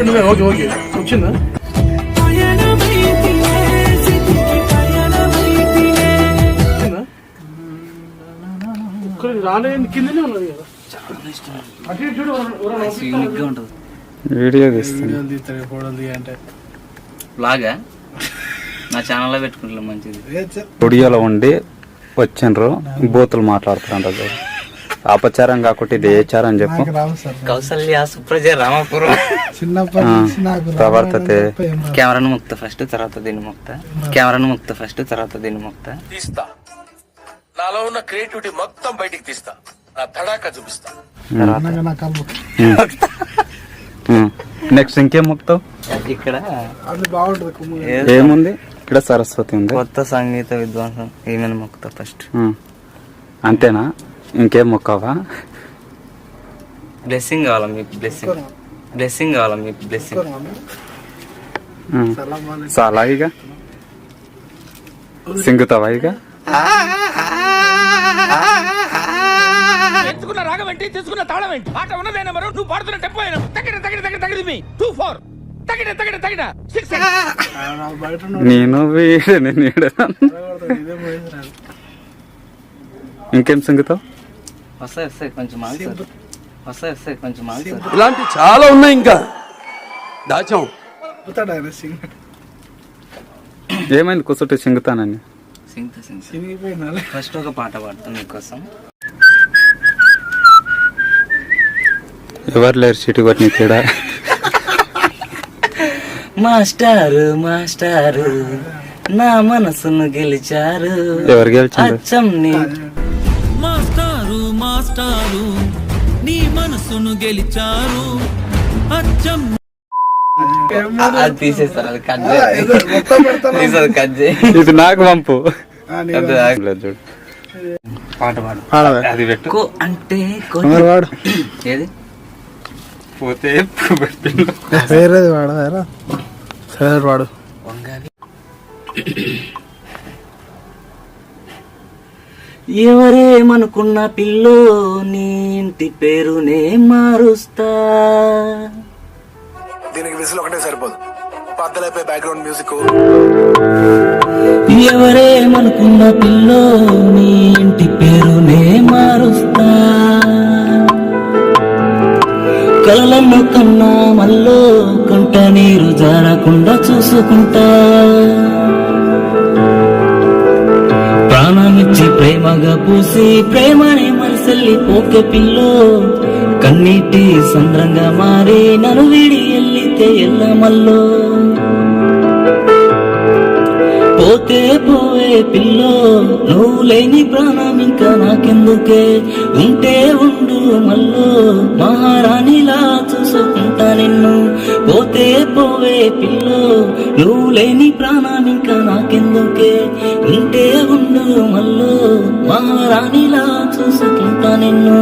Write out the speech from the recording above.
నువ్వే okay okay వచ్చిందా? కిందనే ఉన్నది కదా. వీడియో తీస్తాను. తీయ అంటే బ్లాగా నా ఛానల్లో పెట్టుకుంటాం మంచిది. స్టూడియోలో ఉండి వచ్చిండ్రు బూతులు మాట్లాడుతున్నారు అపచారం కాకుండా ఇది ఏచారం చెప్పు. కౌసల్య సుప్రజ రామాపురం. చిన్నప్పటి ఆ, నుంచి నాకు ప్రవర్తతే కెమెరాను ముక్త ఫస్ట్ తర్వాత దీన్ని ముక్త. కెమెరాను ముక్త ఫస్ట్ తర్వాత దీన్ని ముక్త. తీస్తా. నాలో ఉన్న క్రియేటివిటీ మొత్తం బయటికి తీస్తా. నా తడాక చూపిస్తా. నెక్స్ట్ ఇంకేం మొక్తావు? ఇక్కడ అది బాగుంటుంది కుమ్ము. ఏదో ఏముంది? ఇక్కడ సరస్వతి ఉంది కొత్త సంగీత విద్వాంసం ఏమైనా మొక్త ఫస్ట్. అంతేనా ఇంకేం మొక్కవా బ్లెస్సింగ్ కావాలా మీకు బ్లెస్సింగ్ బ్లెస్సింగ్ కావాలా మీకు బ్లెస్సింగ్. చాలా ఇక సింగుతావా ఇక ఎంచుకున్న రాగం ఏంటి తీసుకున్న తాళం ఏంటి పాట ఉన్నదే నెంబరు నువ్వు పాడుతున్న టెంపో తగిన తగిన తగిన మీ టూ ఫోర్ నేను వీడు నేను ఈడ. కొడతాడు. ఇదే పోయేది రాదు. ఇంకేం సింగుతావు వస్తాయి వస్తాయి కొంచెం ఆగు సార్. వస్తాయి వస్తాయి కొంచెం ఆగు సార్. ఇలాంటి చాలా ఉన్నాయి ఇంకా. దాచాం. పోతాడు ఆయన సింగ్. ఏమైంది కూర్చుంటే సింగుతానని ఫస్ట్ ఒక పాట పాడతాను మీకోసం. ఎవరు లేరు సిటీ కొట్టిన తేడా? మాస్టారు మాస్టారు నా మనసును గెలిచారు. ఎవరు అచ్చం నీ మాస్టారు మాస్టారు నీ మనసును గెలిచారు. అచ్చం అది తీసేస్తారు అది కట్ కట్ చేయి. ఇది నాకు పంపు. చూడు. పాట పాడు. అది పెట్టు. అంటే కో- మరి వాడు? ఏది? పోతే. వేరేది వాడు వేరా? సరే వాడు? ఎవరేమనుకున్న పిల్లో నీ ఇంటి పేరునే మారుస్తా. దీనికి విసులు ఒకటే సరిపోదు. పద్దలైపోయి బ్యాక్గ్రౌండ్ మ్యూజిక్ ఎవరేమనుకున్న పిల్లో నీ ఇంటి పేరునే మారుస్తా. కలలను కన్నా మల్లో కంట నీరు జారకుండా చూసుకుంటా. ప్రాణమిచ్చి ప్రేమగా పూసి ప్రేమని మనసల్లి పోకే పిల్లో కన్నీటి సంద్రంగా మారి నన్ను విడి ఎల్లితే ఎల్ల మల్లో. పోతే పో పోవే పిల్లో నువ్వు లేని ప్రాణం ఇంకా నాకెందుకే? ఉంటే ఉండు మల్లో మహారాణిలా చూసుకుంటా నిన్ను. పోతే పోవే పిల్లో నువ్వు లేని ప్రాణం ఇంకా నాకెందుకే? ఉంటే ఉండు మల్లో మహారాణిలా చూసుకుంటా నిన్ను.